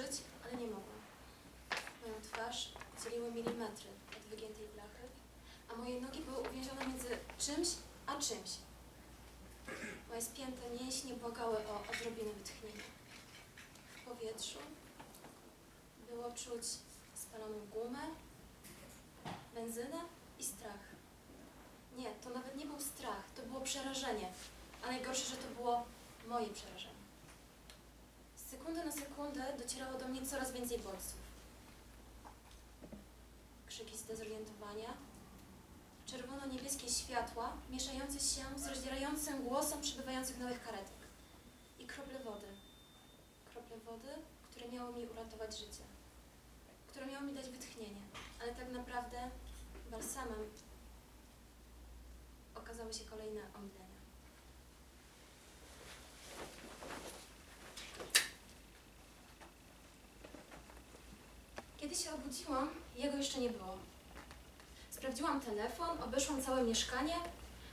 ruszyć, ale nie mogłam. Moją twarz dzieliły milimetry od wygiętej blachy, a moje nogi były uwięzione między czymś a czymś. Moje spięte mięśnie błagały o odrobinę wytchnienia. W powietrzu było czuć spaloną gumę, benzynę i strach. Nie, to nawet nie był strach, to było przerażenie. A najgorsze, że to było moje przerażenie. Z sekundy na sekundę docierało do mnie coraz więcej bodźców. Krzyki zdezorientowania, czerwono-niebieskie światła mieszające się z rozdzierającym głosem przybywających nowych karetek i krople wody. Krople wody, które miały mi uratować życie, które miały mi dać wytchnienie, ale tak naprawdę balsamem okazały się kolejne omdlenia. Kiedy się obudziłam, jego jeszcze nie było. Sprawdziłam telefon, obeszłam całe mieszkanie,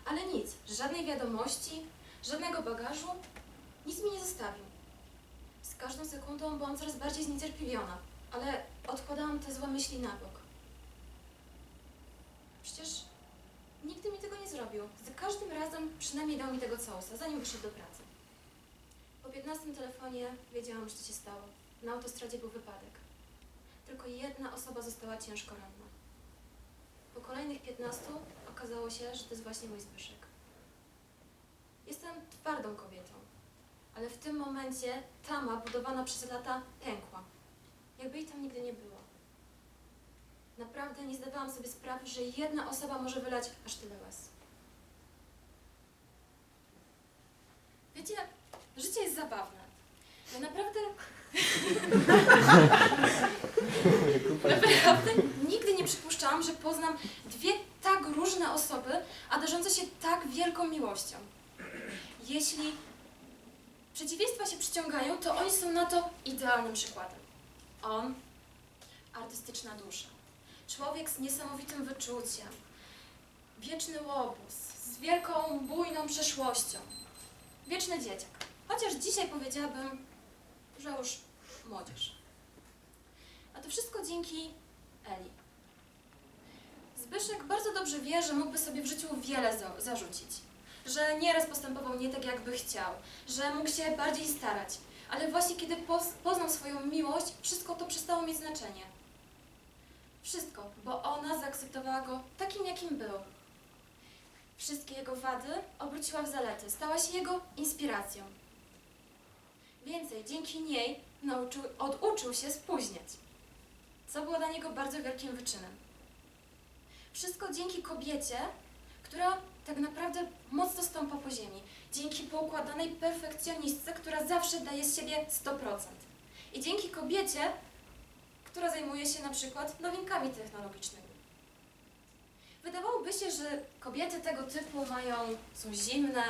ale nic, żadnej wiadomości, żadnego bagażu, nic mi nie zostawił. Z każdą sekundą byłam coraz bardziej zniecierpliwiona, ale odkładałam te złe myśli na bok. Przecież nigdy mi tego nie zrobił. Za każdym razem przynajmniej dał mi tego całusa, zanim wyszedł do pracy. Po 15 telefonie wiedziałam, już co się stało. Na autostradzie był wypadek. Tylko jedna osoba została ciężko ranna. Po kolejnych 15 okazało się, że to jest właśnie mój Zbyszek. Jestem twardą kobietą, ale w tym momencie tama budowana przez lata pękła. Jakby jej tam nigdy nie było. Naprawdę nie zdawałam sobie sprawy, że jedna osoba może wylać aż tyle łez. Wiecie, życie jest zabawne. Ja naprawdę Naprawdę nigdy nie przypuszczałam, że poznam dwie tak różne osoby, a darzące się tak wielką miłością. Jeśli przeciwieństwa się przyciągają, to oni są na to idealnym przykładem. On, artystyczna dusza, człowiek z niesamowitym wyczuciem, wieczny łobuz, z wielką, bujną przeszłością, wieczny dzieciak. Chociaż dzisiaj powiedziałabym, że już młodzież. A to wszystko dzięki Eli. Zbyszek bardzo dobrze wie, że mógłby sobie w życiu wiele za zarzucić. Że nieraz postępował nie tak, jakby chciał, że mógł się bardziej starać. Ale właśnie kiedy poznał swoją miłość, wszystko to przestało mieć znaczenie. Wszystko, bo ona zaakceptowała go takim, jakim był. Wszystkie jego wady obróciła w zalety, stała się jego inspiracją. Więcej, dzięki niej nauczył, oduczył się spóźniać, co było dla niego bardzo wielkim wyczynem. Wszystko dzięki kobiecie, która tak naprawdę mocno stąpa po ziemi. Dzięki poukładanej perfekcjonistce, która zawsze daje z siebie 100%. I dzięki kobiecie, która zajmuje się na przykład nowinkami technologicznymi. Wydawałoby się, że kobiety tego typu mają, są zimne,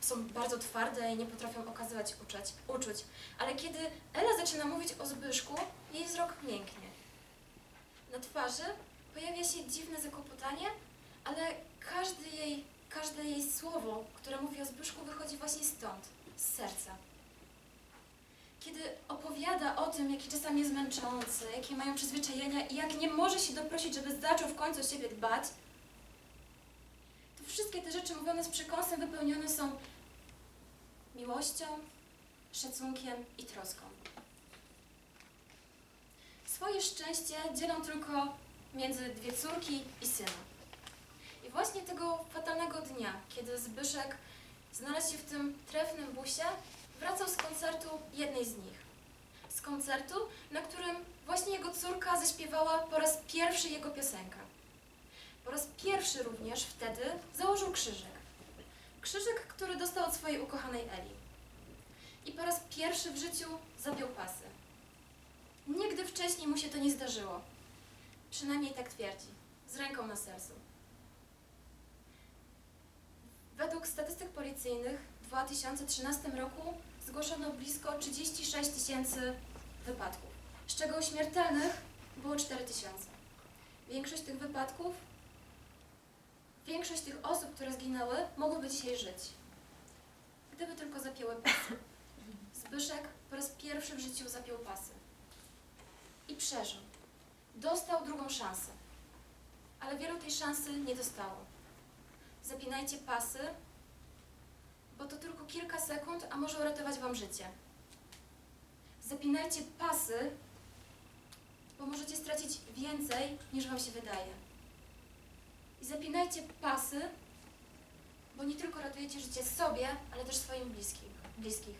są bardzo twarde i nie potrafią okazywać uczuć, uczuć. Ale kiedy Ela zaczyna mówić o Zbyszku, jej wzrok mięknie. Na twarzy pojawia się dziwne zakłopotanie, ale każdy jej, każde jej słowo, które mówi o Zbyszku, wychodzi właśnie stąd, z serca. Kiedy opowiada o tym, jaki czasami jest męczący, jakie mają przyzwyczajenia i jak nie może się doprosić, żeby zaczął w końcu o siebie dbać, wszystkie te rzeczy mówione z przekąsem wypełnione są miłością, szacunkiem i troską. Swoje szczęście dzielą tylko między dwie córki i syna. I właśnie tego fatalnego dnia, kiedy Zbyszek znalazł się w tym trefnym busie, wracał z koncertu jednej z nich. Z koncertu, na którym właśnie jego córka zaśpiewała po raz pierwszy jego piosenkę. Po raz pierwszy również wtedy założył krzyżyk. Krzyżyk, który dostał od swojej ukochanej Eli. I po raz pierwszy w życiu zapiął pasy. Nigdy wcześniej mu się to nie zdarzyło. Przynajmniej tak twierdzi, z ręką na sercu. Według statystyk policyjnych w 2013 roku zgłoszono blisko 36 tysięcy wypadków, z czego śmiertelnych było 4 tysiące. Większość tych wypadków, większość tych osób, które zginęły, mogłyby dzisiaj żyć, gdyby tylko zapięły pasy. Zbyszek po raz pierwszy w życiu zapiął pasy. i przeżył. Dostał drugą szansę. Ale wielu tej szansy nie dostało. Zapinajcie pasy, bo to tylko kilka sekund, a może uratować Wam życie. Zapinajcie pasy, bo możecie stracić więcej niż Wam się wydaje. I zapinajcie pasy, bo nie tylko ratujecie życie sobie, ale też swoim bliskim, bliskich.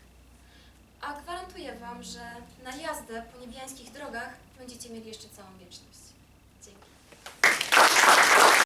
A gwarantuję Wam, że na jazdę po niebiańskich drogach będziecie mieli jeszcze całą wieczność.